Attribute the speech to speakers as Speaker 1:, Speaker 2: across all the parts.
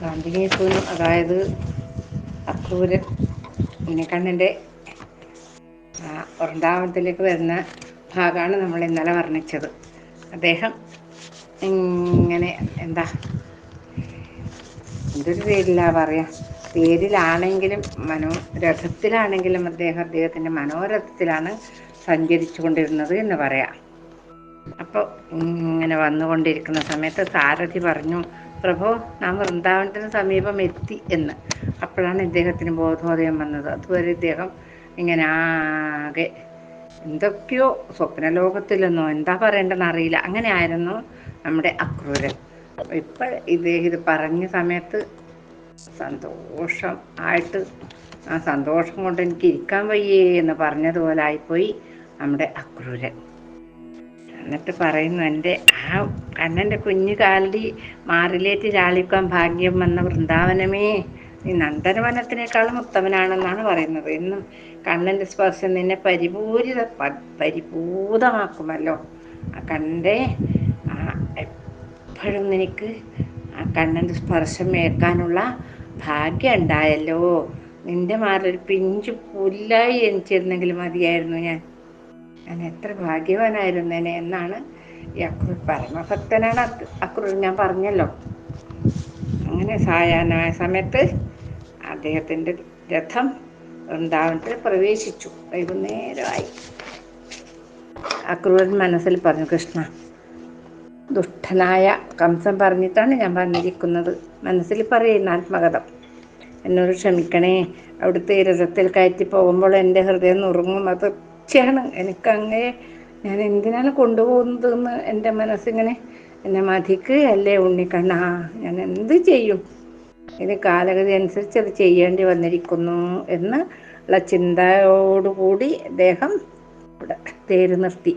Speaker 1: ഗാന്ധികേസൂനും അതായത് അക്രൂരൻ ഉണ്ണിക്കണ്ണന്റെ വൃന്ദാവനത്തിലേക്ക് വരുന്ന ഭാഗമാണ് നമ്മൾ ഇന്നലെ വർണിച്ചത്. അദ്ദേഹം ഇങ്ങനെ എന്താ? എന്തൊരു പേരില്ല പറയാ? പേരിലാണെങ്കിലും മനോ രഥത്തിലാണെങ്കിലും അദ്ദേഹം അദ്ദേഹത്തിന്റെ മനോരഥത്തിലാണ് സഞ്ചരിച്ചു കൊണ്ടിരുന്നത് എന്ന് പറയാം. അപ്പോൾ ഇങ്ങനെ വന്നുകൊണ്ടിരിക്കുന്ന സമയത്ത് സാരഥി പറഞ്ഞു പ്രഭു നാം വൃന്ദാവനത്തിന് സമീപം എത്തി എന്ന്. അപ്പോഴാണ് ഇദ്ദേഹത്തിന് ബോധോദയം വന്നത്. അതുവരെ ഇദ്ദേഹം ഇങ്ങനെ ആകെ എന്തൊക്കെയോ സ്വപ്നലോകത്തിലെന്നോ എന്താ പറയേണ്ടതെന്ന് അറിയില്ല. അങ്ങനെ ആയിരുന്നു നമ്മുടെ അക്രൂരൻ. ഇപ്പോൾ ഇദ്ദേഹം ഇത് പറഞ്ഞ സമയത്ത് സന്തോഷം ആയിട്ട് ആ സന്തോഷം കൊണ്ട് എനിക്ക് ഇരിക്കാൻ വയ്യേ എന്ന് പറഞ്ഞതുപോലെ ആയിപ്പോയി നമ്മുടെ അക്രൂരൻ. എന്നിട്ട് പറയുന്നു എന്റെ ആ കണ്ണന്റെ കുഞ്ഞു കാലടി മാറിലേറ്റ് ചാളിക്കാൻ ഭാഗ്യം വന്ന വൃന്ദാവനമേ. നീ നന്ദനവനത്തിനേക്കാളും ഉത്തമനാണെന്നാണ് പറയുന്നത്. എന്നും കണ്ണന്റെ സ്പർശം നിന്നെ പരിപൂരിത പരിപൂതമാക്കുമല്ലോ. ആ കണ്ണന്റെ ആ എപ്പോഴും നിനക്ക് ആ കണ്ണന്റെ സ്പർശം ഏൽക്കാനുള്ള ഭാഗ്യം ഉണ്ടായല്ലോ. നിന്റെ മാറിൽ പിഞ്ചു പുല്ലായി ജനിച്ചിരുന്നെങ്കിൽ മതിയായിരുന്നു ഞാൻ. ഞാൻ എത്ര ഭാഗ്യവാനായിരുന്നേനെ എന്നാണ് ഈ അക്രൂർ പരമഭക്തനാണ് അക്രൂർ ഞാൻ പറഞ്ഞല്ലോ. അങ്ങനെ സായാഹ്നമായ സമയത്ത് അദ്ദേഹത്തിന്റെ രഥം വൃന്ദാവനത്തിൽ പ്രവേശിച്ചു. വൈകുന്നേരമായി. അക്രൂരൻ മനസ്സിൽ പറഞ്ഞു കൃഷ്ണ ദുഷ്ടനായ കംസം പറഞ്ഞിട്ടാണ് ഞാൻ പറഞ്ഞിരിക്കുന്നത് മനസ്സിൽ പറയുന്ന ആത്മകഥം. എന്നോട് ക്ഷമിക്കണേ. അവിടുത്തെ രഥത്തിൽ കയറ്റി പോകുമ്പോൾ എന്റെ ഹൃദയം നുറുങ്ങും അത് തീർച്ചയാണ് എനിക്കങ്ങേ ഞാൻ എന്തിനാണ് കൊണ്ടുപോകുന്നതെന്ന് എന്റെ മനസ്സിങ്ങനെ എന്നെ മതിക്കുകയല്ലേ ഉണ്ണിക്കണ്ണ? ഞാൻ എന്ത് ചെയ്യും? ഇത് കാലഗതി അനുസരിച്ച് അത് ചെയ്യേണ്ടി വന്നിരിക്കുന്നു എന്ന് ഉള്ള ചിന്തയോടുകൂടി അദ്ദേഹം ഇവിടെ തേര് നിർത്തി.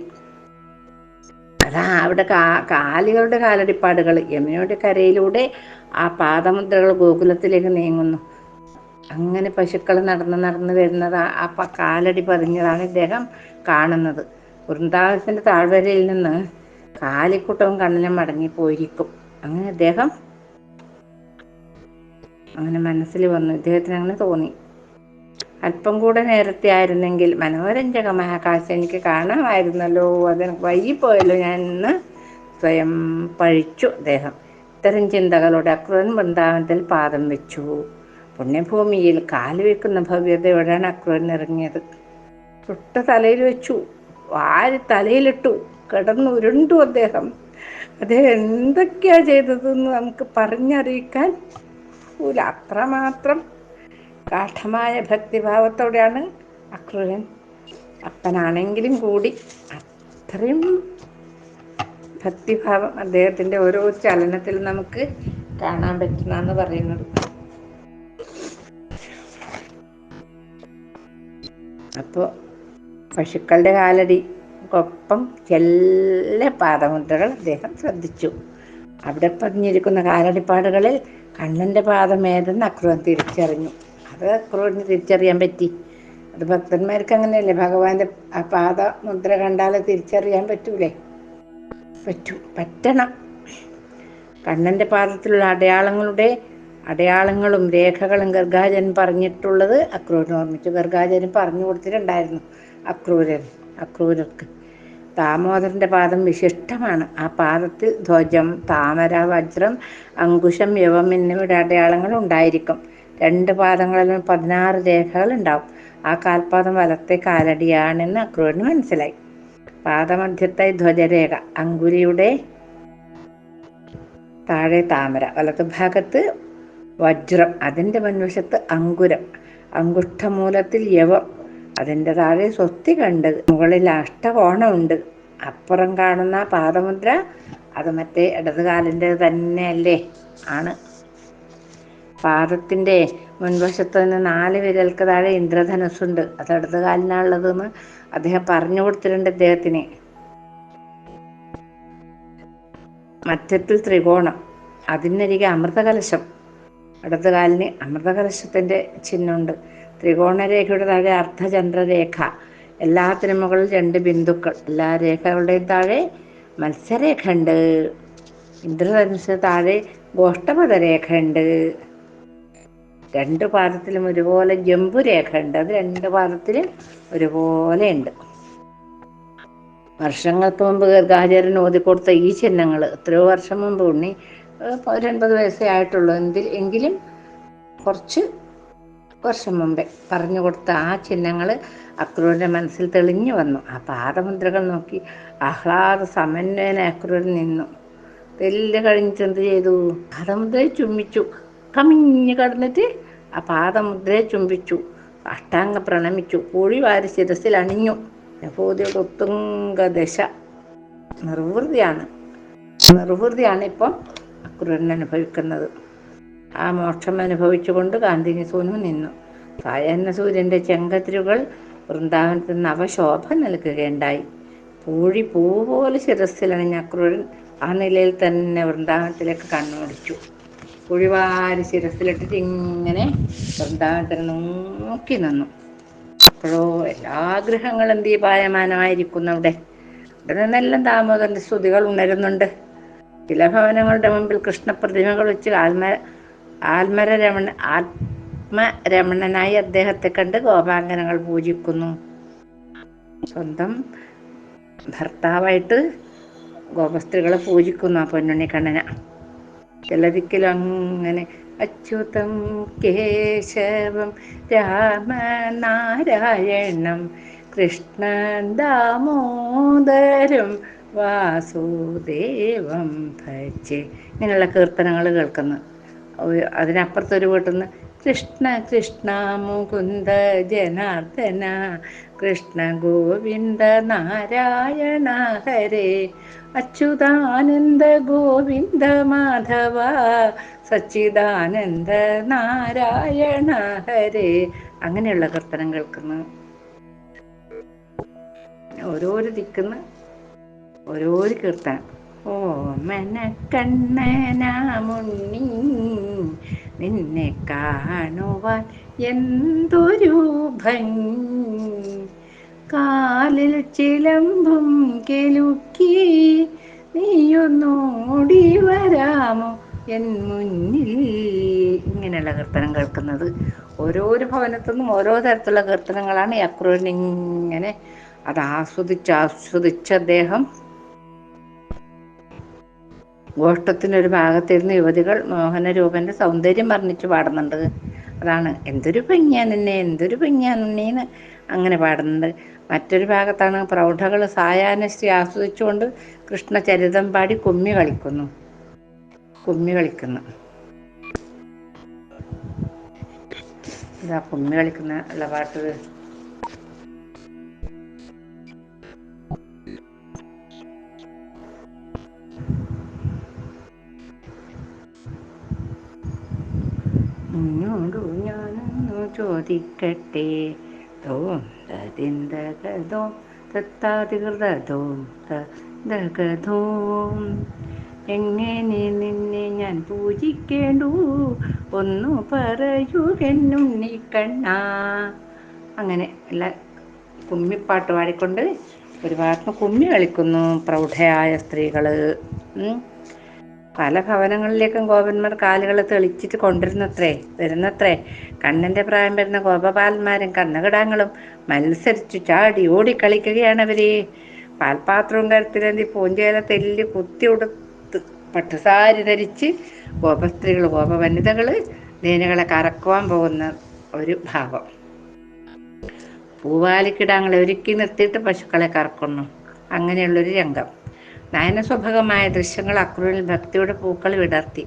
Speaker 1: അതാ അവിടെ കാ കാലികളുടെ കാലടിപ്പാടുകൾ. യമുനയുടെ കരയിലൂടെ ആ പാദമുദ്രകൾ ഗോകുലത്തിലേക്ക് നീങ്ങുന്നു. അങ്ങനെ പശുക്കൾ നടന്ന് നടന്ന് വരുന്നത് ആ കാലടി പതിഞ്ഞതാണ് ഇദ്ദേഹം കാണുന്നത്. വൃന്ദാവനത്തിന്റെ താഴ്വരയിൽ നിന്ന് കാലിക്കൂട്ടവും മടങ്ങി മടങ്ങിപ്പോയിരിക്കും. അങ്ങനെ അദ്ദേഹം അങ്ങനെ മനസ്സിൽ വന്നു. ഇദ്ദേഹത്തിന് അങ്ങനെ തോന്നി. അല്പം കൂടെ നേരത്തെ ആയിരുന്നെങ്കിൽ മനോരഞ്ജകമായ കാഴ്ച എനിക്ക് കാണാമായിരുന്നല്ലോ അതിന് വൈകിപ്പോയല്ലോ ഞാൻ ഇന്ന് സ്വയം പഴിച്ചു അദ്ദേഹം. ഇത്തരം ചിന്തകളോടെ അക്രൂരൻ വൃന്ദാവനത്തിൽ പാദം വെച്ചു. പുണ്യഭൂമിയിൽ കാൽ വെക്കുന്ന ഭവ്യതയോടെയാണ് അക്രൂരൻ ഇറങ്ങിയത്? തൊട്ട തലയിൽ വെച്ചു. വാരി തലയിലിട്ടു. കിടന്നു ഉരുണ്ടു അദ്ദേഹം. അദ്ദേഹം എന്തൊക്കെയാ ചെയ്തതെന്ന് നമുക്ക് പറഞ്ഞറിയിക്കാൻ അത്രമാത്രം ഗാഠമായ ഭക്തിഭാവത്തോടെയാണ് അക്രൂരൻ അപ്പനാണെങ്കിലും കൂടി അത്രയും ഭക്തിഭാവം അദ്ദേഹത്തിന്റെ ഓരോ ചലനത്തിൽ നമുക്ക് കാണാൻ പറ്റുന്ന പറയുന്നത്. അപ്പോൾ പശുക്കളുടെ കാലടിക്കൊപ്പം ചെല്ല പാദമുദ്രകൾ അദ്ദേഹം ശ്രദ്ധിച്ചു. അവിടെ പതിഞ്ഞിരിക്കുന്ന കാലടിപ്പാടുകളിൽ കണ്ണന്റെ പാദം ഏതെന്ന് അക്രൂരൻ തിരിച്ചറിഞ്ഞു. അത് അക്രൂരിന് തിരിച്ചറിയാൻ പറ്റി. അത് ഭക്തന്മാർക്ക് അങ്ങനെയല്ലേ? ഭഗവാന്റെ ആ പാദമുദ്ര കണ്ടാൽ തിരിച്ചറിയാൻ പറ്റൂലേ? പറ്റൂ. പറ്റണം. കണ്ണന്റെ പാദത്തിലുള്ള അടയാളങ്ങളുടെ അടയാളങ്ങളും രേഖകളും ഗർഗാജൻ പറഞ്ഞിട്ടുള്ളത് അക്രൂരൻ ഓർമ്മിച്ചു. ഗർഗാചരൻ പറഞ്ഞു കൊടുത്തിട്ടുണ്ടായിരുന്നു അക്രൂരൻ അക്രൂരർക്ക്. ദാമോദരന്റെ പാദം വിശിഷ്ടമാണ്. ആ പാദത്തിൽ ധ്വജം താമര വജ്രം അങ്കുശം യവം എന്നിവയുടെ അടയാളങ്ങൾ ഉണ്ടായിരിക്കും. രണ്ട് പാദങ്ങളിലും പതിനാറ് രേഖകൾ ഉണ്ടാവും. ആ കാൽപാദം വലത്തെ കാലടിയാണെന്ന് അക്രൂരന് മനസ്സിലായി. പാദമധ്യത്തായി ധ്വജരേഖ അങ്കുരിയുടെ താഴെ താമര വലതുഭാഗത്ത് വജ്രം അതിന്റെ മുൻവശത്ത് അങ്കുരം. അങ്കുഷ്ഠമൂലത്തിൽ യവം. അതിന്റെ താഴെ സ്വസ്തി കണ്ട് മുകളിൽ അഷ്ടകോണമുണ്ട്. അപ്പുറം കാണുന്ന പാദമുദ്ര അത് മറ്റേ ഇടതുകാലിന്റെ തന്നെയല്ലേ? ആണ്. പാദത്തിന്റെ മുൻവശത്ത് നിന്ന് നാല് വിരൽക്ക് താഴെ ഇന്ദ്രധനുസ്സുണ്ട്. അത് ഇടതുകാലിനാണുള്ളതെന്ന് അദ്ദേഹം പറഞ്ഞു കൊടുത്തിട്ടുണ്ട് അദ്ദേഹത്തിന് മറ്റത്തിൽ ത്രികോണം. അതിനരികെ അമൃതകലശം. ഇടതുകാലിന് അമൃതകലശത്തിന്റെ ചിഹ്നമുണ്ട്. ത്രികോണരേഖയുടെ താഴെ അർദ്ധചന്ദ്രരേഖ. എല്ലാത്തിനും മുകളിൽ രണ്ട് ബിന്ദുക്കൾ. എല്ലാ രേഖകളുടെയും താഴെ മത്സ്യരേഖ ഉണ്ട് ഇന്ദ്രധനുസിന് താഴെ ഗോഷ്ടപദരേഖണ്ട് രണ്ട് പാദത്തിലും ഒരുപോലെ ജമ്പു രേഖണ്ട് അത് രണ്ട് പാദത്തിലും ഒരുപോലെ ഉണ്ട് വർഷങ്ങൾക്ക് മുമ്പ് ഗർഗാചാര്യൻ ഓതിക്കൊടുത്ത ഈ ചിഹ്നങ്ങൾ എത്രയോ വർഷം മുമ്പ് ഉണ്ണി ഒരു അൻപത് വയസ്സേ ആയിട്ടുള്ളൂ എന്തിൽ എങ്കിലും കുറച്ച് വർഷം മുമ്പേ പറഞ്ഞു കൊടുത്ത ആ ചിഹ്നങ്ങൾ അക്രൂരിന്റെ മനസ്സിൽ തെളിഞ്ഞു വന്നു. ആ പാദമുദ്രകൾ നോക്കി ആഹ്ലാദ സമന്വയന അക്രൂരൻ നിന്നു. തെല്ല് കഴിഞ്ഞിട്ട് എന്ത് ചെയ്തു? പാദമുദ്രയെ ചുംബിച്ചു. കമിഞ്ഞ് കടന്നിട്ട് ആ പാദമുദ്രയെ ചുംബിച്ചു. അഷ്ടാംഗ പ്രണമിച്ചു. കോഴി വാരി ശിരസിൽ അണിഞ്ഞു. നഭൂതിയുടെ ഉത്തുംഗ ദശ. നിർവൃതിയാണ്. നിർവൃതിയാണ് ഇപ്പം അക്രൂരൻ അനുഭവിക്കുന്നത്. ആ മോക്ഷം അനുഭവിച്ചുകൊണ്ട് കാന്തിനി സൂനു നിന്നു. സായന്ന സൂര്യന്റെ ചെങ്കതിരുകൾ വൃന്ദാവനത്തിൽ നവശോഭ നൽകുകയുണ്ടായി. പൂഴി പൂ പോലെ ശിരസിലണിഞ്ഞ അക്രൂരൻ ആ നിലയിൽ തന്നെ വൃന്ദാവനത്തിലേക്ക് കണ്ണോടിച്ചു കുഴിവാരി ശിരസിലിട്ടിട്ട് ഇങ്ങനെ വൃന്ദാവനത്തിൽ നോക്കി നിന്നു. അപ്പോഴോ എല്ലാ ഗ്രഹങ്ങളും ദീപായമാനമായിരിക്കുന്നു അവിടെ ഇവിടെ നിന്നെല്ലാം ദാമോദരന്റെ സ്തുതികൾ ഉണരുന്നുണ്ട്. ചില ഭവനങ്ങളുടെ മുമ്പിൽ കൃഷ്ണപ്രതിമകൾ വെച്ച് ആത്മ ആത്മര രമണ ആത്മരമണനായി അദ്ദേഹത്തെ കണ്ട് ഗോപാംഗനകൾ പൂജിക്കുന്നു. സ്വന്തം ഭർത്താവായിട്ട് ഗോപസ്ത്രീകളെ പൂജിക്കുന്നു ആ പൊന്നുണ്ണി കണ്ണന. ചിലതിക്കലും അങ്ങനെ അച്യുതം കേശവം രാമനാരായണം കൃഷ്ണൻ ദാമോദരം വാസുദേവം ഭജേ. ഇങ്ങനെയുള്ള കീർത്തനങ്ങൾ കേൾക്കുന്നു. അതിനപ്പുറത്തൊരു വീട്ടിൽ നിന്ന് കൃഷ്ണ കൃഷ്ണ മുകുന്ദ ജനാർദ്ദന കൃഷ്ണ ഗോവിന്ദ നാരായണ ഹരേ. അച്യുതാനന്ദ ഗോവിന്ദ മാധവ സച്ചിദാനന്ദ നാരായണ ഹരേ. അങ്ങനെയുള്ള കീർത്തനം കേൾക്കുന്നു. ഓരോരോ ദിക്കുന്ന ഓരോരു കീർത്തനം. ഓ മനക്കണ്ണനാമുണ്ണി നിന്നെ കാണുവാൻ എന്തൊരു ഭംഗി. കാലിൽ ചിലമ്പും കെലുക്കി നീയൊന്നോടി വരാമോ എൻ മുന്നിൽ. ഇങ്ങനെയുള്ള കീർത്തനം കേൾക്കുന്നത് ഓരോരു ഭവനത്തു നിന്നും ഓരോ തരത്തിലുള്ള കീർത്തനങ്ങളാണ് ഇങ്ങനെ അത് ആസ്വദിച്ച് ആസ്വദിച്ച് അദ്ദേഹം ഗോഷ്ടത്തിനൊരു ഭാഗത്തിരുന്ന് യുവതികൾ മോഹനരൂപന്റെ സൗന്ദര്യം വർണിച്ച് പാടുന്നുണ്ട്. അതാണ് എന്തൊരു ഭംഗിയാ നിന്നെ എന്തൊരു ഭംഗിയാ നിന്നേന്ന് അങ്ങനെ പാടുന്നുണ്ട്. മറ്റൊരു ഭാഗത്താണ് പ്രൗഢകൾ സായാഹ്നശ്രീ ആസ്വദിച്ചുകൊണ്ട് കൃഷ്ണചരിതം പാടി കുമ്മി കളിക്കുന്നു. കുമ്മി കളിക്കുന്നു. ഇതാ കുമ്മി കളിക്കുന്ന ഉള്ള പാട്ട്. ചോദിക്കട്ടെ? ധോം തതിന്തകതോ തത്താതികൃതോം തകതോം എങ്ങനെ നിന്നെ ഞാൻ പൂജിക്കേണ്ടു? ഒന്നു പറയുകെന്നുണ്ണി കണ്ണ. അങ്ങനെ എല്ലാ കുമ്മിപ്പാട്ട് പാടിക്കൊണ്ട് ഒരു ഭാഗത്ത് കുമ്മി കളിക്കുന്നു പ്രൗഢയായ സ്ത്രീകൾ പല ഭവനങ്ങളിലേക്കും ഗോപന്മാർ കാലുകളെ തെളിച്ചിട്ട് കൊണ്ടിരുന്നത്രേ വരുന്നത്രേ. കണ്ണന്റെ പ്രായം വരുന്ന ഗോപപാലന്മാരും കണ്ണകിടാങ്ങളും മത്സരിച്ചു ചാടി ഓടി കളിക്കുകയാണ് അവർ പാൽപാത്രവും കരുത്തിലേന്തി പൂഞ്ചേല തെല്ലി കുത്തി ഉടുത്ത് പട്ടുസാരി ധരിച്ച് ഗോപസ്ത്രീകൾ ഗോപവനിതകൾ ദേനുകളെ കറക്കുവാൻ പോകുന്ന ഒരു ഭാവം. പൂവാലിക്കിടാങ്ങളെ ഒരുക്കി നിർത്തിയിട്ട് പശുക്കളെ കറക്കുന്നു. അങ്ങനെയുള്ളൊരു രംഗം. നയനസ്വഭകമായ ദൃശ്യങ്ങൾ അക്രൂരിൽ ഭക്തിയുടെ പൂക്കൾ വിടർത്തി.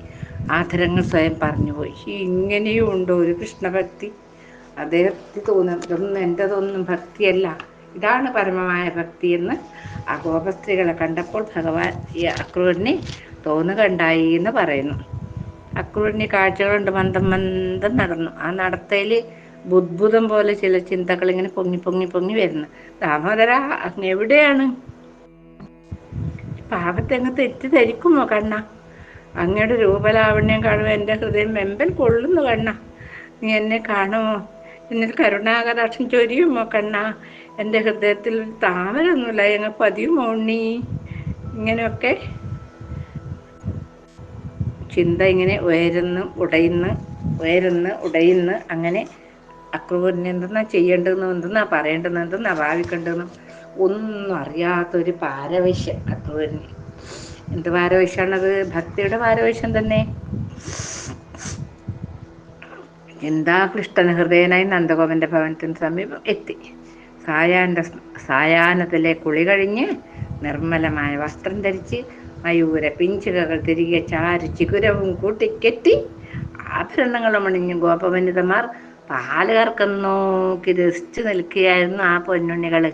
Speaker 1: ആധരങ്ങൾ സ്വയം പറഞ്ഞുപോയി. ഇങ്ങനെയും ഉണ്ടോ? ഒരു കൃഷ്ണഭക്തി? അദ്ദേഹത്തിന് തോന്നും. ഇതൊന്നും എന്റെതൊന്നും ഭക്തിയല്ല. ഇതാണ് പരമമായ ഭക്തി എന്ന് ആ ഗോപസ്ത്രീകളെ കണ്ടപ്പോൾ ഭഗവാൻ ഈ അക്രൂരിനെ തോന്നുകണ്ടായി എന്ന് പറയുന്നു. അക്രൂരിന് കാഴ്ചകളുണ്ട്. മന്ദം മന്ദം നടന്നു. ആ നടത്തയിൽ ബുദ്ഭുതം പോലെ ചില ചിന്തകൾ ഇങ്ങനെ പൊങ്ങി പൊങ്ങി പൊങ്ങി വരുന്നു. ദാമോദര എവിടെയാണ്? പാപത്തെങ്ങ് തെറ്റിദ്ധരിക്കുമോ കണ്ണ? അങ്ങയുടെ രൂപലാവണ്യം കാണുമ്പോൾ എന്റെ ഹൃദയം വെമ്പൽ കൊള്ളുന്നു കണ്ണ. നീ എന്നെ കാണുമോ? എന്നിൽ കരുണാകടാക്ഷം ചൊരിയുമോ കണ്ണ? എന്റെ ഹൃദയത്തിൽ താമരൊന്നുമില്ല ഞങ്ങൾ പതിയുമോ ഉണ്ണി? ഇങ്ങനെയൊക്കെ ചിന്ത ഇങ്ങനെ ഉയരുന്നു ഉടയുന്നു ഉയരുന്നു ഉടയുന്നു. അങ്ങനെ അക്രൂരിന് എന്തെന്നാ ചെയ്യേണ്ടതെന്നും എന്തെന്നാ പറയേണ്ടതെന്നും എന്തെന്നാ ഭാവിക്കേണ്ടതെന്നും ഒന്നും അറിയാത്തൊരു പാരവശ്യം. അക്രൂരന് എന്ത് പാരവശ്യമാണത് ഭക്തിയുടെ പാരവശ്യം തന്നെ. എന്താ ചിന്താക്ലിഷ്ട ഹൃദയനായി നന്ദഗോപന്റെ ഭവനത്തിന് സമീപം എത്തി. സായാന്റെ സായാഹ്നത്തിലെ കുളി കഴിഞ്ഞ് നിർമ്മലമായ വസ്ത്രം ധരിച്ച് മയൂര പിഞ്ചുകകൾ തിരികെ ചാരി ചികുരവും കൂട്ടിക്കെറ്റി ആഭരണങ്ങളും അണിഞ്ഞ് ഗോപവനിതമാർ പാൽ കറക്കം നോക്കി രസിച്ചു നിൽക്കുകയായിരുന്നു ആ പൊന്നുണ്ണികൾ.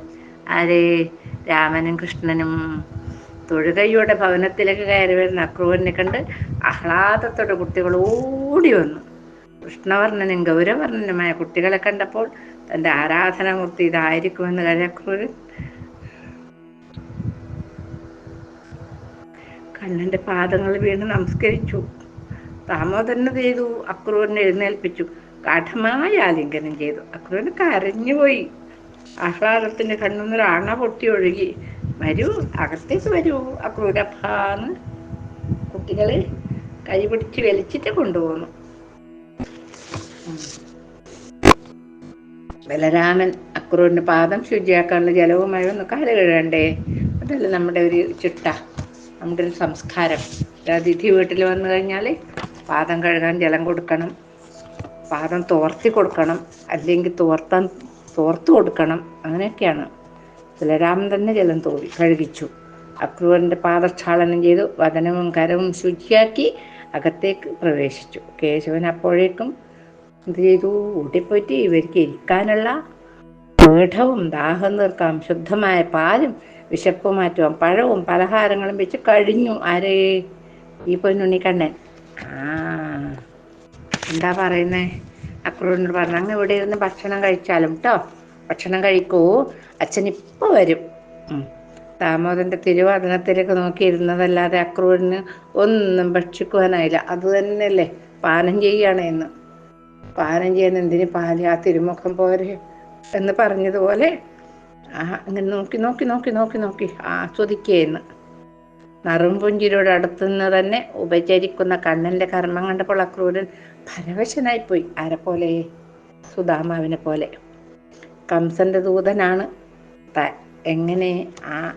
Speaker 1: ആരേ രാമനും കൃഷ്ണനും തൊഴുകൈയോടെ ഭവനത്തിലേക്ക് കയറി വരുന്ന അക്രൂരനെ കണ്ട് ആഹ്ലാദത്തോടെ കുട്ടികൾ ഓടി വന്നു. കൃഷ്ണവർണനും ഗൗരവർണനുമായ കുട്ടികളെ കണ്ടപ്പോൾ തന്റെ ആരാധനാമൂർത്തി ഇതായിരിക്കുമെന്ന് അക്രൂരൻ. കണ്ണന്റെ പാദങ്ങൾ വീണ് നമസ്കരിച്ചു. ദാമോദരന് ചെയ്തു? അക്രൂരനെ എഴുന്നേൽപ്പിച്ചു. ഗാഠമായ ആലിംഗനം ചെയ്തു. അക്രൂരൻ കരഞ്ഞുപോയി. ആഹ്ലാദത്തിന്റെ കണ്ണുനീർ അണ പൊട്ടി ഒഴുകി. വരൂ അകത്തേക്ക് വരൂ അക്രൂരഭാന്ന് കുട്ടികളെ കൈ പിടിച്ച് വലിച്ചിട്ട് കൊണ്ടുപോകുന്നു ബലരാമൻ അക്രൂരിന്റെ പാദം ശുചിയാക്കാനുള്ള ജലവുമായി ഒന്ന് കാൽ കഴുകണ്ടേ? അതല്ല നമ്മുടെ ഒരു ചിട്ട നമ്മുടെ ഒരു സംസ്കാരം. അതിഥി വീട്ടിൽ വന്നു കഴിഞ്ഞാൽ പാദം കഴുകാൻ ജലം കൊടുക്കണം. പാദം തോർത്തി കൊടുക്കണം. അല്ലെങ്കിൽ തോർത്താൻ തോർത്തു കൊടുക്കണം. അങ്ങനെയൊക്കെയാണ്. ബലരാമൻ തന്നെ ജലം തോഴി കഴുകിച്ചു. അക്രൂരന്റെ പാദക്ഷാളനം ചെയ്തു വദനവും കരവും ശുചിയാക്കി അകത്തേക്ക് പ്രവേശിച്ചു. കേശവൻ അപ്പോഴേക്കും എന്ത് ചെയ്തു? ഊട്ടിപ്പോയിട്ട് ഇവർക്ക് ഇരിക്കാനുള്ള പീഠവും ദാഹം തീർക്കാം ശുദ്ധമായ പാലും വിശപ്പ് മാറ്റുവാൻ പഴവും പലഹാരങ്ങളും വെച്ച് കഴിഞ്ഞു. ആരേ? ഈ പൊന്നുണ്ണിക്കണ്ണൻ ആ എന്താ പറയുന്നേ? അക്രൂരിനോട് പറഞ്ഞു അങ്ങ് ഇവിടെ ഇരുന്ന് ഭക്ഷണം കഴിച്ചാലും കേട്ടോ ഭക്ഷണം കഴിക്കൂ. അച്ഛൻ ഇപ്പൊ വരും. ദാമോദരന്റെ തിരുവാദനത്തിലേക്ക് നോക്കിയിരുന്നതല്ലാതെ അക്രൂരിന് ഒന്നും ഭക്ഷിക്കുവാനായില്ല. അത് തന്നെയല്ലേ പാനം ചെയ്യാണ് എന്ന്. പാനം ചെയ്യാൻ എന്തിന് പാൽ? ആ തിരുമുഖം പോരെ എന്ന് പറഞ്ഞതുപോലെ ആ അങ്ങനെ നോക്കി നോക്കി നോക്കി നോക്കി നോക്കി ആസ്വദിക്കുകയെന്ന് നറുംപുഞ്ചിരിയോട് അടുത്തുനിന്ന് തന്നെ ഉപചരിക്കുന്ന കണ്ണന്റെ കർമ്മം കണ്ടപ്പോൾ അക്രൂരൻ പരവശനായിപ്പോയി ആരെപ്പോലെ സുധാമാവിനെ പോലെ. കംസന്റെ ദൂതനാണ്. എങ്ങനെ ആ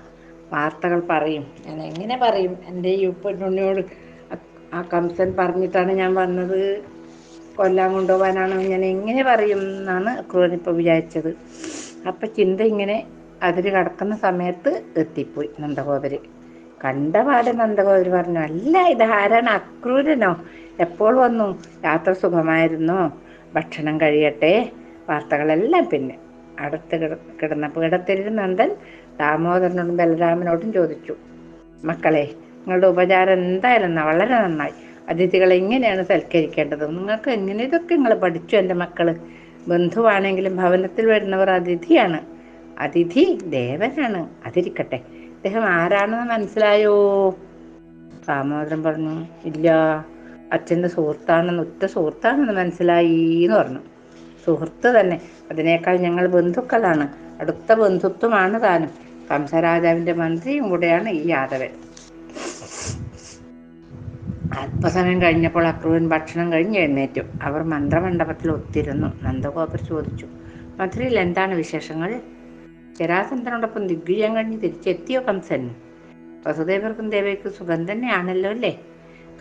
Speaker 1: വാർത്തകൾ പറയും? ഞാൻ എങ്ങനെ പറയും? എന്റെ ഈ ഉപ്പുണ്ണിയോട് ആ കംസൻ പറഞ്ഞിട്ടാണ് ഞാൻ വന്നത്. കൊല്ലാൻ കൊണ്ടുപോകാനാണ്? ഞാൻ എങ്ങനെ പറയും എന്നാണ് ക്രൂരനിപ്പോൾ വിചാരിച്ചത്. അപ്പം ചിന്ത ഇങ്ങനെ അതിൽ കടക്കുന്ന സമയത്ത് എത്തിപ്പോയി നന്ദഗോപര്. കണ്ടപാട് നന്ദഗോപര് പറഞ്ഞു അല്ല ഇത് ആരാണ്? അക്രൂരനോ? എപ്പോൾ വന്നു? യാത്ര സുഖമായിരുന്നോ? ഭക്ഷണം കഴിയട്ടെ? വാർത്തകളെല്ലാം പിന്നെ. അടുത്ത് കിടന്ന പീഠത്തിൽ നന്ദൻ ദാമോദരനോടും ബലരാമനോടും ചോദിച്ചു മക്കളെ നിങ്ങളുടെ ഉപചാരം എന്തായാലും വളരെ നന്നായി. അതിഥികളെ എങ്ങനെയാണ് സൽക്കരിക്കേണ്ടത്? നിങ്ങൾക്ക് എങ്ങനെ ഇതൊക്കെ നിങ്ങൾ പഠിച്ചു എന്റെ മക്കൾ ബന്ധുവാണെങ്കിലും ഭവനത്തിൽ വരുന്നവർ അതിഥിയാണ്. അതിഥി ദേവനാണ്. അതിരിക്കട്ടെ. അദ്ദേഹം ആരാണെന്ന് മനസ്സിലായോ? ദാമോദരൻ പറഞ്ഞു ഇല്ല അച്ഛന്റെ സുഹൃത്താണെന്ന് ഉറ്റ സുഹൃത്താണെന്ന് മനസ്സിലായി എന്ന് പറഞ്ഞു. സുഹൃത്ത് തന്നെ. അതിനേക്കാൾ ഞങ്ങൾ ബന്ധുക്കളാണ്. അടുത്ത ബന്ധുത്വമാണ് താനും. കംസരാജാവിന്റെ മന്ത്രിയും കൂടെയാണ് ഈ യാദവൻ. അല്പസമയം കഴിഞ്ഞപ്പോൾ അക്രൂരൻ ഭക്ഷണം കഴിഞ്ഞ് എഴുന്നേറ്റു. അവർ മന്ത്രമണ്ഡപത്തിൽ ഒത്തിരുന്നു. നന്ദഗോപർ ചോദിച്ചു മധുരയിൽ എന്താണ് വിശേഷങ്ങൾ? ജരാസന്ധനോടൊപ്പം ദിഗ്വിജയം കഴിഞ്ഞ് തിരിച്ചെത്തിയോ കംസൻ വസുദേവർക്കും ദേവയ്ക്കും സുഖം തന്നെയാണല്ലോ അല്ലേ?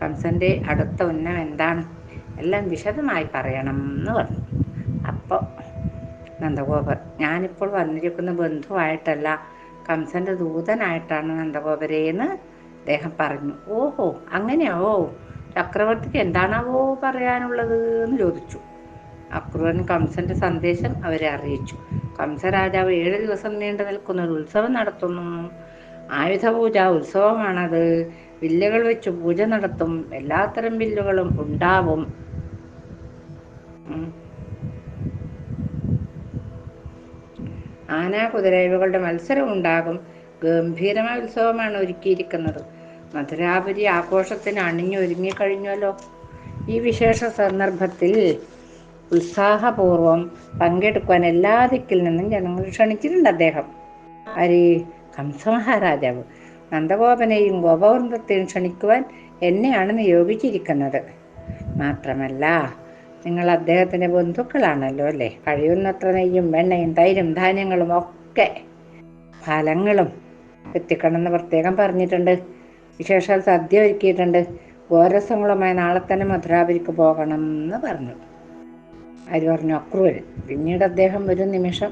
Speaker 1: കംസന്റെ അടുത്ത ഉന്നം എന്താണ്? എല്ലാം വിശദമായി പറയണം എന്ന് പറഞ്ഞു. അപ്പോൾ നന്ദഗോപർ ഞാനിപ്പോൾ വന്നിരിക്കുന്ന ബന്ധുവായിട്ടല്ല കംസന്റെ ദൂതനായിട്ടാണ് നന്ദഗോപരേന്ന് അദ്ദേഹം പറഞ്ഞു. ഓഹോ അങ്ങനെയോ ചക്രവർത്തിക്ക് എന്താണാവോ പറയാനുള്ളത് എന്ന് ചോദിച്ചു. അക്രൂരൻ കംസന്റെ സന്ദേശം അവരെ അറിയിച്ചു. കംസരാജാവ് ഏഴ് ദിവസം നീണ്ടു നിൽക്കുന്ന ഒരു ഉത്സവം നടത്തുന്നു. ആയുധപൂജ ഉത്സവമാണത്. വില്ലുകൾ വെച്ച് പൂജ നടത്തും. എല്ലാത്തരം വില്ലുകളും ഉണ്ടാവും. ആന കുതിരകളുടെ മത്സരം ഉണ്ടാകും. ഗംഭീരമായ ഉത്സവമാണ് ഒരുക്കിയിരിക്കുന്നത്. മധുരാപുരി ആഘോഷത്തിന് അണിഞ്ഞൊരുങ്ങി കഴിഞ്ഞല്ലോ. ഈ വിശേഷ സന്ദർഭത്തിൽ ഉത്സാഹപൂർവം പങ്കെടുക്കുവാൻ എല്ലാ ദിക്കിൽ നിന്നും ജനങ്ങൾ ക്ഷണിച്ചിട്ടുണ്ട് അദ്ദേഹം. ഹരി കംസമഹാരാജാവ് നന്ദഗോപനെയും ഗോപവൃന്ദത്തെയും ക്ഷണിക്കുവാൻ എന്നെയാണ് നിയോഗിച്ചിരിക്കുന്നത്. മാത്രമല്ല നിങ്ങൾ അദ്ദേഹത്തിന്റെ ബന്ധുക്കളാണല്ലോ അല്ലേ? കഴിയുന്നത്ര നെയ്യും വെണ്ണയും തൈരും ധാന്യങ്ങളും ഒക്കെ ഫലങ്ങളും എത്തിക്കണമെന്ന് പ്രത്യേകം പറഞ്ഞിട്ടുണ്ട്. വിശേഷാൽ സദ്യ ഒരുക്കിയിട്ടുണ്ട്. ഗോരസങ്ങളുമായി നാളെ തന്നെ മധുരാപുരിക്ക് പോകണം എന്ന് പറഞ്ഞു. ആര് പറഞ്ഞു അക്രൂരൻ പിന്നീട് അദ്ദേഹം ഒരു നിമിഷം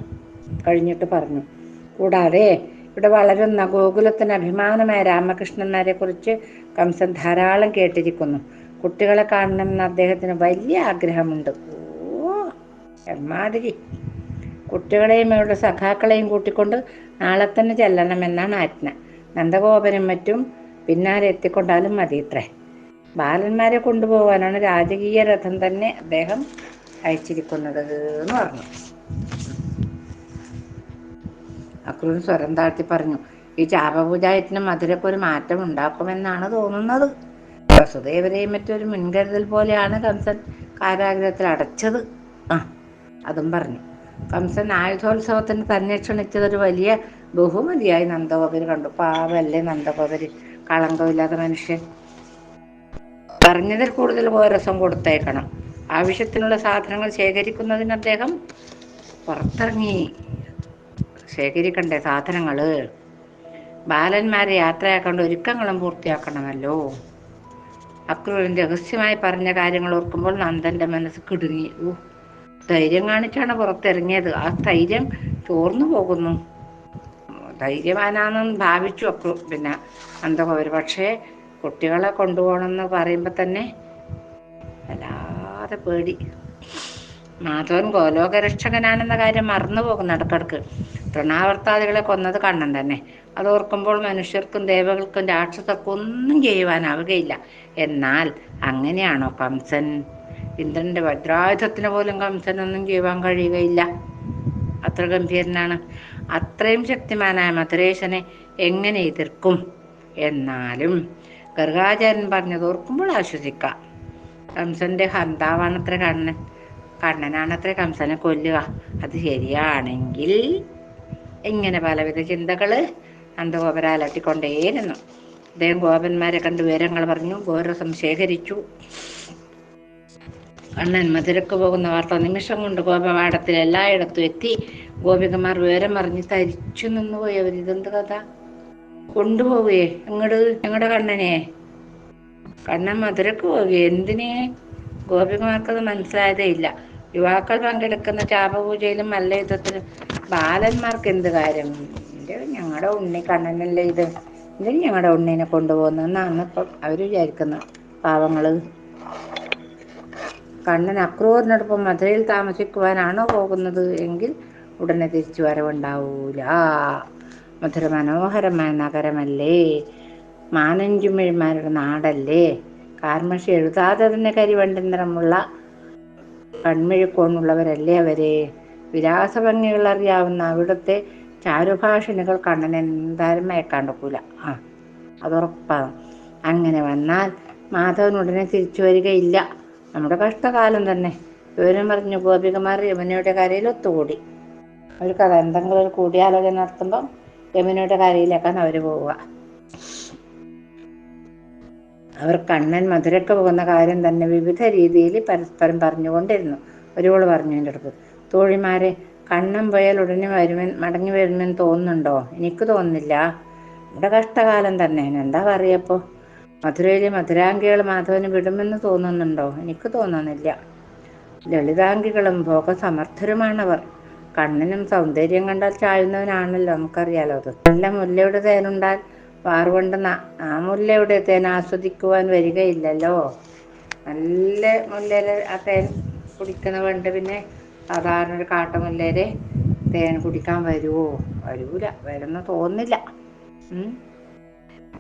Speaker 1: കഴിഞ്ഞിട്ട് പറഞ്ഞു കൂടാതെ ഇവിടെ വളരുന്ന ഗോകുലത്തിന് അഭിമാനമായ രാമകൃഷ്ണന്മാരെ കുറിച്ച് കംസൻ ധാരാളം കേട്ടിരിക്കുന്നു. കുട്ടികളെ കാണണമെന്ന് അദ്ദേഹത്തിന് വലിയ ആഗ്രഹമുണ്ട്. ഓ എമ്മാതിരി. കുട്ടികളെയും അവരുടെ സഖാക്കളെയും കൂട്ടിക്കൊണ്ട് നാളെ തന്നെ ചെല്ലണമെന്നാണ് ആജ്ഞ. നന്ദഗോപനും മറ്റും പിന്നാലെ എത്തിക്കൊണ്ടാലും മതിയത്രേ ബാലന്മാരെ കൊണ്ടുപോകാനാണ് രാജകീയ രഥം തന്നെ അദ്ദേഹം അയച്ചിരിക്കുന്നത് എന്ന് പറഞ്ഞു. അക്രൂർ സ്വരം താഴ്ത്തി പറഞ്ഞു ഈ ചാപപൂജായത്തിന് മധുരക്ക് ഒരു മാറ്റം ഉണ്ടാക്കുമെന്നാണ് തോന്നുന്നത്. വസുദേവരെയും മറ്റൊരു മുൻകരുതൽ പോലെയാണ് കംസൻ കാരാഗ്രഹത്തിൽ അടച്ചത്. ആ അതും പറഞ്ഞു. കംസൻ ആയുധോത്സവത്തിന് തന്നെ ക്ഷണിച്ചത് ഒരു വലിയ ബഹുമതിയായി നന്ദഗോപര് കണ്ടു. പാവല്ലേ നന്ദഗോപര് കളങ്കമില്ലാത്ത മനുഷ്യൻ. പറഞ്ഞതിൽ കൂടുതൽ ഗോരസം കൊടുത്തേക്കണം. ആവശ്യത്തിനുള്ള സാധനങ്ങൾ ശേഖരിക്കുന്നതിന് അദ്ദേഹം പുറത്തിറങ്ങി. ശേഖരിക്കണ്ടേ സാധനങ്ങൾ ബാലന്മാരെ യാത്രയാക്കേണ്ട ഒരുക്കങ്ങളും പൂർത്തിയാക്കണമല്ലോ. അക്രൂരൻ രഹസ്യമായി പറഞ്ഞ കാര്യങ്ങൾ ഓർക്കുമ്പോൾ നന്ദന്റെ മനസ്സ് കിടുങ്ങി. ഓ ധൈര്യം കാണിച്ചാണ് പുറത്തിറങ്ങിയത്. ആ ധൈര്യം ചോർന്നു പോകുന്നു. ധൈര്യവാനാണെന്ന് ഭാവിച്ചു അക്രു പിന്നെ നന്ദഗോപര് പക്ഷേ കുട്ടികളെ കൊണ്ടുപോകണമെന്ന് പറയുമ്പോൾ തന്നെ വല്ലാതെ പേടി. മാധവൻ ഗോലോകരക്ഷകനാണെന്ന കാര്യം മറന്നു പോകും ഇടക്കിടക്ക്. തൃണാവർത്താദികളെ കൊന്നത് കണ്ണൻ തന്നെ. അത് ഓർക്കുമ്പോൾ മനുഷ്യർക്കും ദേവകൾക്കും രാക്ഷസർക്കും ഒന്നും ചെയ്യുവാനാവുകയില്ല. എന്നാൽ അങ്ങനെയാണോ കംസൻ? ഇന്ദ്രന്റെ വജ്രായുധത്തിന് പോലും കംസനൊന്നും ചെയ്യുവാൻ കഴിയുകയില്ല. അത്ര ഗംഭീരനാണ്. അത്രയും ശക്തിമാനായ മധുരേശനെ എങ്ങനെ എതിർക്കും? എന്നാലും ഗർഗാചാര്യൻ പറഞ്ഞത് ഓർക്കുമ്പോൾ ആശ്വസിക്കാം. കംസന്റെ ഹന്താവാണത്ര കണ്ണൻ. കണ്ണനാണത്ര കംസനെ കൊല്ലുക. അത് ശരിയാണെങ്കിൽ ഇങ്ങനെ പലവിധ ചിന്തകൾ നന്ദഗോപര അലട്ടിക്കൊണ്ടേയിരുന്നു അദ്ദേഹം ഗോപന്മാരെ കണ്ട് വിവരങ്ങൾ പറഞ്ഞു ഗോരസം ശേഖരിച്ചു. കണ്ണൻ മധുരക്ക് പോകുന്ന വാർത്ത നിമിഷം കൊണ്ട് ഗോപപാഠത്തിൽ എല്ലായിടത്തും എത്തി. ഗോപികമാർ വിവരം അറിഞ്ഞ് തരിച്ചു നിന്നുപോയി അവർ. ഇതെന്ത് കഥ? കൊണ്ടുപോവുകയെ ഇങ്ങോട്ട് ഞങ്ങളുടെ കണ്ണനെ. കണ്ണൻ മധുരക്ക് പോകി എന്തിനെ? ഗോപികമാർക്കത് മനസ്സിലായതേ ഇല്ല. യുവാക്കൾ പങ്കെടുക്കുന്ന ചാപപൂജയിലും മല്ലയുദ്ധത്തിലും ബാലന്മാർക്ക് എന്ത് കാര്യം? എന്റെ ഞങ്ങളുടെ ഉണ്ണി കണ്ണനല്ലേ ഇത്? ഇതിന് ഞങ്ങളുടെ ഉണ്ണീനെ കൊണ്ടുപോകുന്നതെന്നാണ് ഇപ്പം അവർ വിചാരിക്കുന്നത് പാവങ്ങൾ. കണ്ണൻ അക്രൂറിനോടൊപ്പം മധുരയിൽ താമസിക്കുവാനാണോ പോകുന്നത്? എങ്കിൽ ഉടനെ തിരിച്ചു വരവുണ്ടാവൂല മധുര മനോഹരമായ നഗരമല്ലേ? മാനഞ്ചുമിഴിമാരുടെ നാടല്ലേ? കാർമഷി എഴുതാതെ തന്നെ കരിവണ്ടി നിറമുള്ള കൺമിഴിക്കോണുള്ളവരല്ലേ അവരെ? വിലാസഭംഗികൾ അറിയാവുന്ന അവിടുത്തെ ചാരുഭാഷിണികൾ കണ്ണൻ എന്തായാലും മയക്കാണ്ടൊക്കൂല ആ അതുറപ്പാണ് അങ്ങനെ വന്നാൽ മാധവൻ ഉടനെ തിരിച്ചു വരികയില്ല. നമ്മുടെ കഷ്ടകാലം തന്നെ. വിവരം പറഞ്ഞു ഗോപികമാർ യമുനയുടെ കരയിൽ ഒത്തുകൂടി. അവർക്ക് അത് എന്തെങ്കിലും ഒരു കൂടിയാലോചന നടത്തുമ്പം യമുനയുടെ കരയിലേക്കാണ് അവർ പോവുക. അവർ കണ്ണൻ മധുരക്ക് പോകുന്ന കാര്യം തന്നെ വിവിധ രീതിയിൽ പരസ്പരം പറഞ്ഞുകൊണ്ടിരുന്നു. ഒരുവൾ പറഞ്ഞു എന്റെ അടുത്ത് തോഴിമാരെ കണ്ണൻ പോയാൽ ഉടനെ വരുമെന്ന് മടങ്ങി വരുമെന്ന് തോന്നുന്നുണ്ടോ? എനിക്ക് തോന്നുന്നില്ല. നമ്മുടെ കഷ്ടകാലം തന്നെ. എന്താ പറയപ്പോ മധുരയിലെ മധുരാംഗികൾ മാധവന് വിടുമെന്ന് തോന്നുന്നുണ്ടോ? എനിക്ക് തോന്നുന്നില്ല. ലളിതാംഗികളും ഭോഗസമർത്ഥരുമാണവർ. കണ്ണനും സൗന്ദര്യം കണ്ടാൽ ചായുന്നവനാണല്ലോ നമുക്കറിയാലോ അത്. നല്ല മുല്ലയുടെ തേനുണ്ടാൽ വാറുകൊണ്ട് ആ മുല്ലയുടെ തേൻ ആസ്വദിക്കുവാൻ വരികയില്ലല്ലോ. നല്ല മുല്ലയുടെ ആ തേൻ കുടിക്കുന്ന വേണ്ട പിന്നെ സാധാരണ ഒരു കാട്ടമുല്ലേരെ തേൻ കുടിക്കാൻ വരുമോ വരൂല വരുന്ന തോന്നില്ല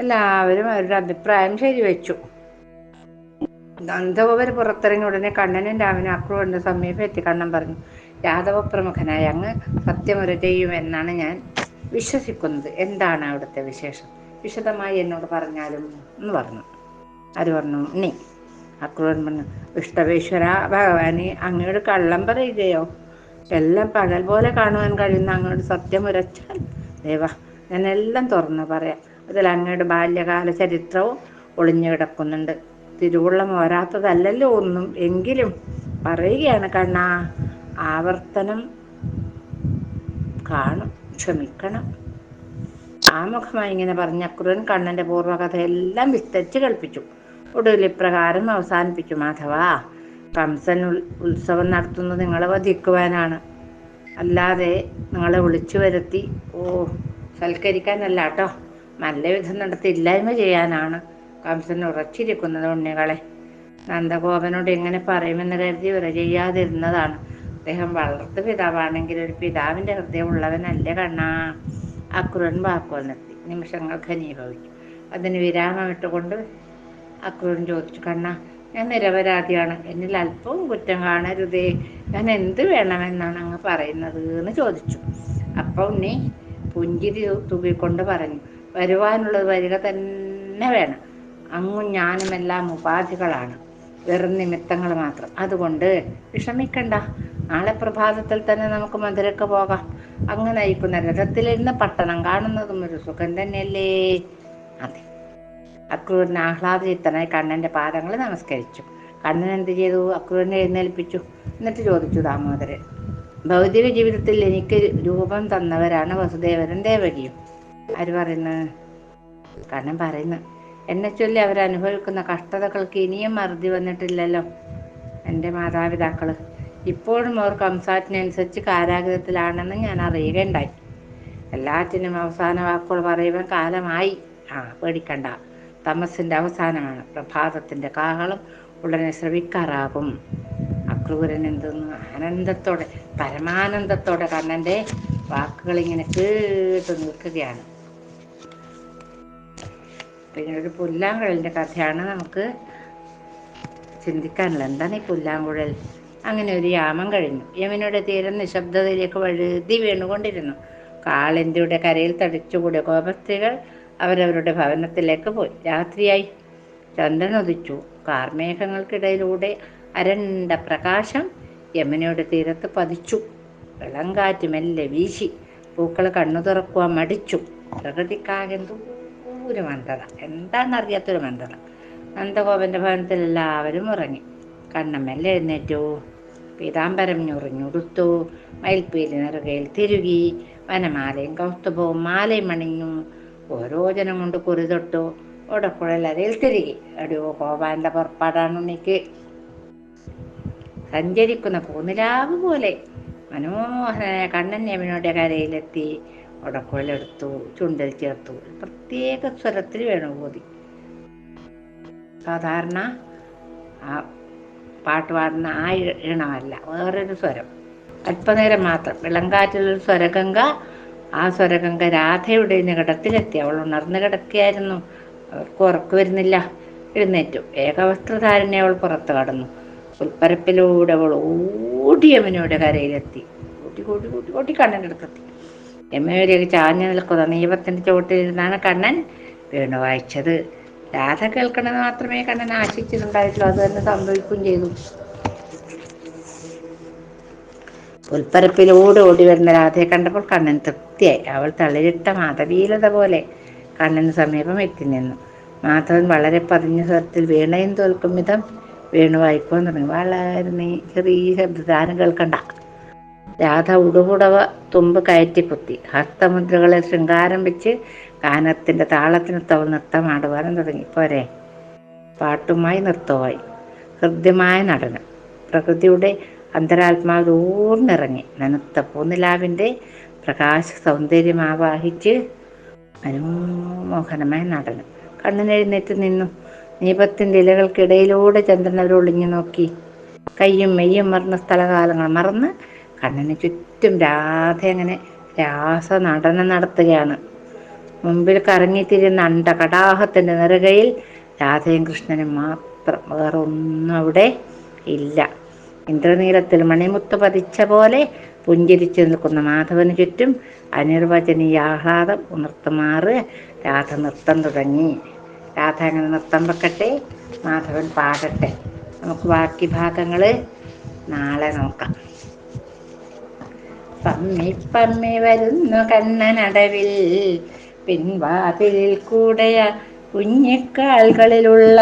Speaker 1: എല്ലാവരും അവരുടെ അഭിപ്രായം ശരിവെച്ചു. നന്ദഗോപര് പുറത്തിറങ്ങി ഉടനെ കണ്ണനും രാമനും അക്രൂറിന്റെ സമീപം എത്തി. കണ്ണൻ പറഞ്ഞു യാദവ പ്രമുഖനായ അങ്ങ് സത്യമൊരു ചെയ്യുമെന്നാണ് ഞാൻ വിശ്വസിക്കുന്നത്. എന്താണ് അവിടുത്തെ വിശേഷം? വിശദമായി എന്നോട് പറഞ്ഞാലും എന്ന് പറഞ്ഞു. അത് പറഞ്ഞു? നീ അക്രൂരൻ പറഞ്ഞു ഇഷ്ടവേശ്വര ഭഗവാനെ അങ്ങയോട് കള്ളം പറയുകയോ? എല്ലാം പകൽ പോലെ കാണുവാൻ കഴിയുന്ന അങ്ങോട്ട് സത്യം ഉരച്ചാൽ ദേവ ഞാൻ എല്ലാം തുറന്നു പറയാം. അതിൽ അങ്ങയുടെ ബാല്യകാല ചരിത്രവും ഒളിഞ്ഞു കിടക്കുന്നുണ്ട്. തിരുവുള്ളം വരാത്തതല്ലല്ലോ ഒന്നും. എങ്കിലും പറയുകയാണ് കണ്ണാ ആവർത്തനം കാണും ക്ഷമിക്കണം. ആമുഖമായി ഇങ്ങനെ പറഞ്ഞ അക്രൂരൻ കണ്ണന്റെ പൂർവകഥയെല്ലാം വിസ്തരിച്ച് കൽപ്പിച്ചു ഒടുവിൽ ഇപ്രകാരം അവസാനിപ്പിച്ചു മാധവ കംസൻ ഉത്സവം നടത്തുന്നത് നിങ്ങളെ വധിക്കുവാനാണ്. അല്ലാതെ നിങ്ങളെ വിളിച്ചു വരുത്തി ഓ സൽക്കരിക്കാനല്ല കേട്ടോ നല്ല വിധം നടത്തി ഇല്ലായ്മ ചെയ്യാനാണ് കംസൻ ഉറച്ചിരിക്കുന്നത് ഉണ്ണികളെ. നന്ദഗോപനോട് എങ്ങനെ പറയുമെന്ന് കരുതി വിറ ചെയ്യാതിരുന്നതാണ്. അദ്ദേഹം വളർത്തു പിതാവാണെങ്കിൽ ഒരു പിതാവിന്റെ പിതാവിന്റെ ഹൃദയമുള്ളവനല്ലേ കണ്ണാ. അക്രൂരൻ വാക്കുകൾ നിർത്തി. നിമിഷങ്ങൾ ഖനീഭവിച്ചു. അതിന് വിരാമമിട്ടുകൊണ്ട് അക്രൂരൻ ചോദിച്ചു കണ്ണ ഞാൻ നിരപരാധിയാണ്. എന്നിൽ അല്പവും കുറ്റം കാണരുതേ. ഞാൻ എന്ത് വേണമെന്നാണ് അങ്ങ് പറയുന്നത്? എന്ന് ചോദിച്ചു. അപ്പോൾ ഉണ്ണി പുഞ്ചിരി തൂക്കിക്കൊണ്ട് പറഞ്ഞു വരുവാനുള്ളത് വരിക തന്നെ വേണം. അങ്ങും ഞാനുമെല്ലാം ഉപാധികളാണ്. വെറും നിമിത്തങ്ങൾ മാത്രം. അതുകൊണ്ട് വിഷമിക്കണ്ട. നാളെ പ്രഭാതത്തിൽ തന്നെ നമുക്ക് മധുരക്ക് പോകാം. അങ്ങനെ നയിക്കുന്ന രഥത്തിലിരുന്ന് പട്ടണം കാണുന്നതും ഒരു സുഖം തന്നെയല്ലേ? അതെ. അക്രൂരൻ ആഹ്ലാദചിത്തനായി കണ്ണന്റെ പാദങ്ങൾ നമസ്കരിച്ചു. കണ്ണൻ എന്ത് ചെയ്തു? അക്രൂരനെ എഴുന്നേൽപ്പിച്ചു. എന്നിട്ട് ചോദിച്ചു ദാമോദരൻ ഭൗതിക ജീവിതത്തിൽ എനിക്ക് രൂപം തന്നവരാണ് വസുദേവനും ദേവകിയും. ആര് പറയുന്നു? കണ്ണൻ പറയുന്നു എന്നെ ചൊല്ലി അവരനുഭവിക്കുന്ന കഷ്ടതകൾക്ക് ഇനിയും മറുതി വന്നിട്ടില്ലല്ലോ. എന്റെ മാതാപിതാക്കൾ ഇപ്പോഴും അവർ കംസാറ്റിനനുസരിച്ച് കാരാഗ്രഹത്തിലാണെന്ന് ഞാൻ അറിയുകയുണ്ടായി. എല്ലാറ്റിനും അവസാന വാക്കുകൾ പറയുവാൻ കാലമായി. ആ പേടിക്കണ്ട. തമസിന്റെ അവസാനമാണ്. പ്രഭാതത്തിന്റെ കാഹളം ഉടനെ ശ്രവിക്കാറാകും. അക്രൂരൻ എന്തെന്ന് ആനന്ദത്തോടെ പരമാനന്ദത്തോടെ കണ്ണന്റെ വാക്കുകൾ ഇങ്ങനെ കേട്ട് നിൽക്കുകയാണ്. പിന്നെ പുല്ലാങ്കുഴലിന്റെ കഥയാണ് നമുക്ക് ചിന്തിക്കാനുള്ളത്. എന്താണ് ഈ പുല്ലാങ്കുഴൽ? അങ്ങനെ ഒരു യാമം കഴിഞ്ഞു. യമുനയുടെ തീരം നിശബ്ദതയിലേക്ക് വഴുതി വീണുകൊണ്ടിരുന്നു. കാളിന്തിയുടെ കരയിൽ തടിച്ചുകൂടിയ ഗോപസ്ത്രീകൾ അവരവരുടെ ഭവനത്തിലേക്ക് പോയി. രാത്രിയായി. ചന്ദ്രൻ ഉദിച്ചു. കാർമേഘങ്ങൾക്കിടയിലൂടെ അരണ്ട പ്രകാശം യമുനയുടെ തീരത്ത് പതിച്ചു. വെള്ളംകാറ്റ് മെല്ലെ വീശി. പൂക്കൾ കണ്ണു തുറക്കുവാൻ മടിച്ചു. പ്രകൃതിക്കാകെ എന്തോരു മന്ദത. എന്താണെന്നറിയാത്തൊരു മന്ദത. നന്ദഗോപന്റെ ഭവനത്തിൽ എല്ലാവരും ഉറങ്ങി. കണ്ണമ്മല്ല എഴുന്നേറ്റു. പീതാംബരം ഞുറിഞ്ഞുടുത്തു. മയിൽപ്പീലി നിറകയിൽ തിരുകി. വനമാലയും കൗസ്തുഭവും മാലയും മണിഞ്ഞു ഓരോ ജനം കൊണ്ട് കുറി തൊട്ടു. ഒടക്കുഴൽ അരയിൽ തിരികെ. അടിയോ ഗോപാലിന്റെ പുറപ്പാടാണ് ഉണ്ണിക്ക്. സഞ്ചരിക്കുന്ന പൂനിലാവ് പോലെ മനോഹരനായ കണ്ണൻ കരയിലെത്തി. ഉടക്കുഴലെടുത്തു ചുണ്ടൽ ചേർത്തു. പ്രത്യേക സ്വരത്തിൽ വേണുഭൂതി സാധാരണ ആ പാട്ട് പാടുന്ന ആ ഇണമല്ല വേറൊരു സ്വരം. അല്പനേരം മാത്രം. വിളങ്കാറ്റിലൊരു സ്വരഗംഗ ആ സ്വരഗംഗ രാധയുടെ നികടത്തിലെത്തി. അവൾ ഉണർന്നു കിടക്കുകയായിരുന്നു. അവർക്ക് ഉറക്കു വരുന്നില്ല. എഴുന്നേറ്റു. ഏകവസ്ത്രധാരനെ അവൾ പുറത്തു കടന്നു. പുൽപ്പരപ്പിലൂടെ അവൾ ഓടി യമനയുടെ കരയിലെത്തി. കൂട്ടി കൂട്ടി കൂട്ടി കൂട്ടി കണ്ണന്റെ അടുത്തെത്തി. യമുനയിലേക്ക് ചാഞ്ഞു നിൽക്കുന്ന നീപത്തിന്റെ ചുവട്ടിലിരുന്നാണ് കണ്ണൻ വീണു വായിച്ചത്. രാധ കേൾക്കണത് മാത്രമേ കണ്ണൻ ആശിച്ചിട്ടുണ്ടായിട്ടുള്ളൂ. അത് തന്നെ സംഭവിക്കുകയും ചെയ്തു. പുൽപ്പരപ്പിലൂടെ ഓടി വരുന്ന രാധയെ കണ്ടപ്പോൾ കണ്ണൻ തൃപ്തിയായി. അവൾ തളിരിട്ട മാധവീലത പോലെ കണ്ണന് സമീപം എത്തി നിന്നു. മാധവൻ വളരെ പതിഞ്ഞ സ്വരത്തിൽ വീണയും തോൽക്കും വിധം വീണു വായിക്കുവാൻ തുടങ്ങി. വളരെ നീ ചെറിയ ശബ്ദധാരം കേൾക്കണ്ട. രാധ ഉടുപുടവ തുമ്പ് കയറ്റി കുത്തി. ഹസ്തമുദ്രകളെ ശൃംഗാരം വെച്ച് ഗാനത്തിന്റെ താളത്തിനൊത്ത് അവൾ നൃത്തമാടുവാനും തുടങ്ങി. പോരെ. പാട്ടുമായി നൃത്തമായി. ഹൃദ്യമായ നടനം. പ്രകൃതിയുടെ അന്തരാത്മാവിൽ ഊർന്നിറങ്ങി നനുത്ത പൂനിലാവിന്റെ പ്രകാശ സൗന്ദര്യം ആവാഹിച്ച് മനോമോഹനമായ നടനം. കണ്ണിനെഴുന്നേറ്റ് നിന്നു. നീപത്തിന്റെ ഇലകൾക്കിടയിലൂടെ ചന്ദ്രൻ നോക്കി. കയ്യും മെയ്യും മറന്ന സ്ഥലകാലങ്ങൾ മറന്ന് കണ്ണിന് ചുറ്റും രാധ അങ്ങനെ രാസ നടനം നടത്തുകയാണ്. മുമ്പിൽ കറങ്ങിത്തിരുന്ന അണ്ടകടാഹത്തിന്റെ നിറകയിൽ രാധയും കൃഷ്ണനും മാത്രം. വേറെ ഒന്നും അവിടെ ഇല്ല. ഇന്ദ്രനീലത്തിൽ മണിമുത്ത് പതിച്ച പോലെ പുഞ്ചിരിച്ചു നിൽക്കുന്ന മാധവന് ചുറ്റും അനിർവചനീയ ആഹ്ലാദം ഉണർത്തുമാറ് രാധ നൃത്തം തുടങ്ങി. രാധ അങ്ങനെ നൃത്തം വെക്കട്ടെ മാധവൻ പാടട്ടെ. നമുക്ക് ബാക്കി ഭാഗങ്ങൾ നാളെ നോക്കാം. പമ്മി പമ്മി വരുന്നു കണ്ണനടവിൽ. പിൻവാതിലിൽ കൂടെയ കുഞ്ഞിക്കാൽകളിലുള്ള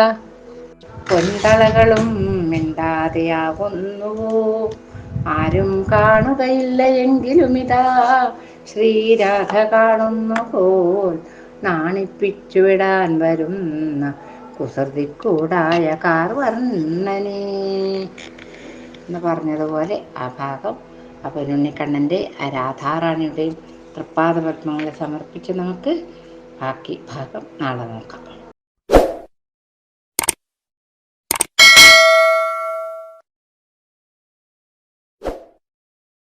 Speaker 1: പൊൻതളകളും മിണ്ടാതെയാകുന്നുവോ ആരും കാണുകയില്ല എങ്കിലും ഇതാ ശ്രീരാധ കാണുന്നു പോൽ നാണിപ്പിച്ചുവിടാൻ വരുന്ന കുസൃതിക്കൂടായ കാർവർണനെ. എന്ന് പറഞ്ഞതുപോലെ ആ ഭാഗം അപ്പൊ ഉണ്ണിക്കണ്ണന്റെ ആ രാധാറാണിയുടെയും തൃപ്പാദപത്മങ്ങളെ സമർപ്പിച്ച് നമുക്ക് ബാക്കി ഭാഗം നാളെ നോക്കാം.